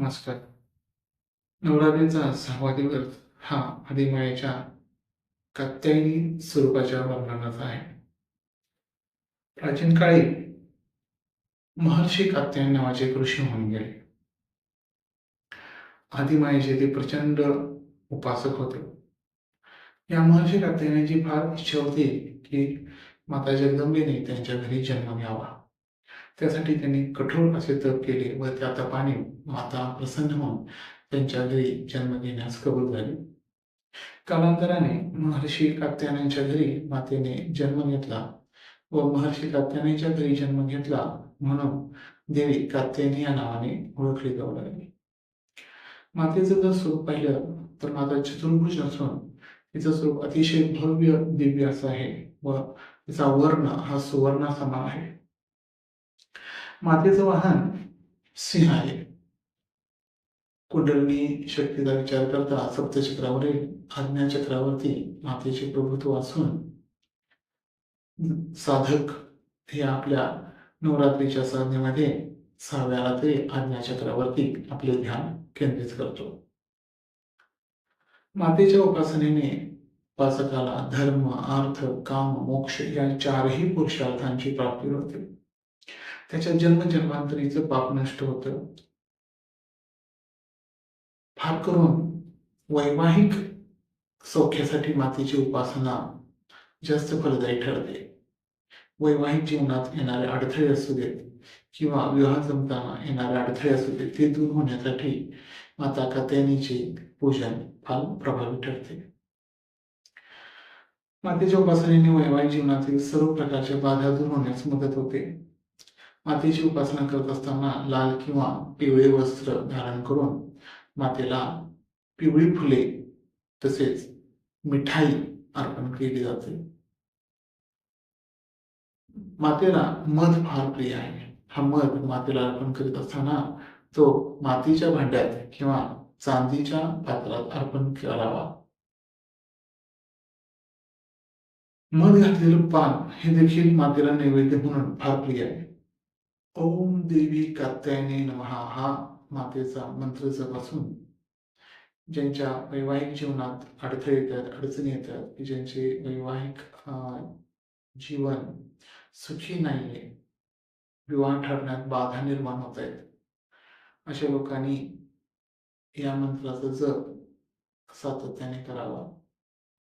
नमस्कार. नवरात्रीचा सहावा दिवस हा आदिमायेच्या कात्यायनी स्वरूपाच्या वर्णनाचा आहे. प्राचीन काळी महर्षी कात्यायन नावाचे ऋषी होऊन गेले. आदिमायेचे ते प्रचंड उपासक होते. या महर्षी कात्यायनाची फार इच्छा होती की माता जगदंबेने त्यांच्या घरी जन्म घ्यावा. त्यासाठी त्यांनी कठोर असे तप केले व त्या तपाने माता प्रसन्न होऊन त्यांच्या घरी जन्म घेण्यास कबूल झाली. कालांतराने महर्षी कात्यायनांच्या घरी मातेने जन्म घेतला व महर्षी कात्यायनांच्या घरी जन्म घेतला म्हणून देवी कात्यायनी या नावाने ओळखली जाऊ लागली. मातेचं जर स्वरूप पाहिलं तर माता चतुर्भुज असून तिचं स्वरूप अतिशय भव्य दिव्य असं आहे व तिचा वर्ण हा सुवर्ण समान आहे. मातेचं वाहन सिंह आहे. कुंडलिनी शक्तीचा विचार करता सप्तचक्रावरील आज्ञाचक्रावरती मातेचे प्रभुत्व असून साधक हे आपल्या नवरात्रीच्या साधनेमध्ये सहाव्या रात्री आज्ञाचक्रावरती आपले ध्यान केंद्रित करतो. मातेच्या उपासनेने उपासकाला धर्म अर्थ काम मोक्ष या चारही पुरुषार्थांची प्राप्ती होते. त्याच्या जन्म जन्मांतरीचं पाप नष्ट होतं. फार करून वैवाहिक सौख्यासाठी मातीची उपासना जास्त फलदायी ठरते. वैवाहिक जीवनात येणारे अडथळे असू देत किंवा विवाह जमताना येणारे अडथळे असू देत ते दूर होण्यासाठी माता कात्यानीचे पूजन फार प्रभावी ठरते. मातेच्या उपासनेने वैवाहिक जीवनातील सर्व प्रकारच्या बाधा दूर होण्यास मदत होते. मातेची उपासना करत असताना लाल किंवा पिवळे वस्त्र धारण करून मातेला पिवळी फुले तसेच मिठाई अर्पण केली जाते. मातेला मध फार प्रिय आहे. हा मध मातेला अर्पण करीत असताना तो मातीच्या भांड्यात किंवा चांदीच्या पात्रात अर्पण करावा. मध घातलेलं पान हे देखील मातेला नैवेद्य म्हणून फार प्रिय आहे. ओम देवी कात्यायने नमहा. हा मातेचा मंत्र जप असून ज्यांच्या वैवाहिक जीवनात अडथळे येतात अडचणी येतात की ज्यांचे वैवाहिक जीवन सुखी नाहीये विवाह ठरण्यात बाधा निर्माण होत आहेत अशा लोकांनी या मंत्राचा जप सातत्याने करावा.